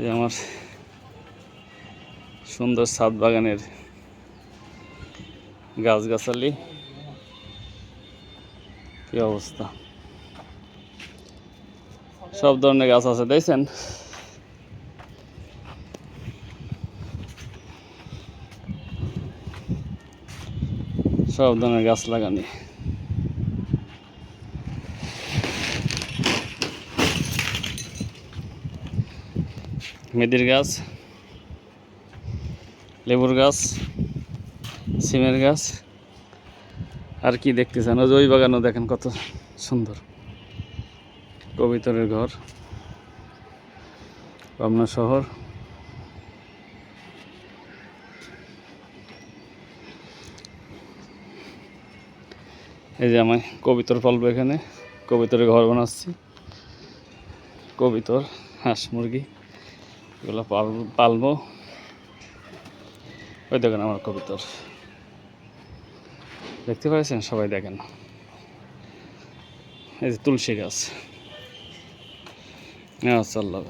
যে আমার সুন্দর ছাদ বাগানের গাছগাছালি। কি অবস্থা? সব ধরনের গাছ আছে, দেখছেন? সব ধরনের গাছ লাগানি। মেদির গাছ, লেবুর গাছ, সিমের গাছ। আর কি দেখতেছেন? ওই যে ওই বাগানও দেখেন কত সুন্দর। কবিতরের ঘর, পাবনা শহর। এই যে আমি কবিতর পালবো এখানে। কবিতরের ঘর বানাচ্ছি। কবিতর, হাঁস মুরগি। এগুলো পাল, পালবো। ওই দেখেন আমার কবিতর। দেখতে পাচ্ছেন সবাই দেখেন। এই যে তুলসী গাছ। আচ্ছা আল্লাহ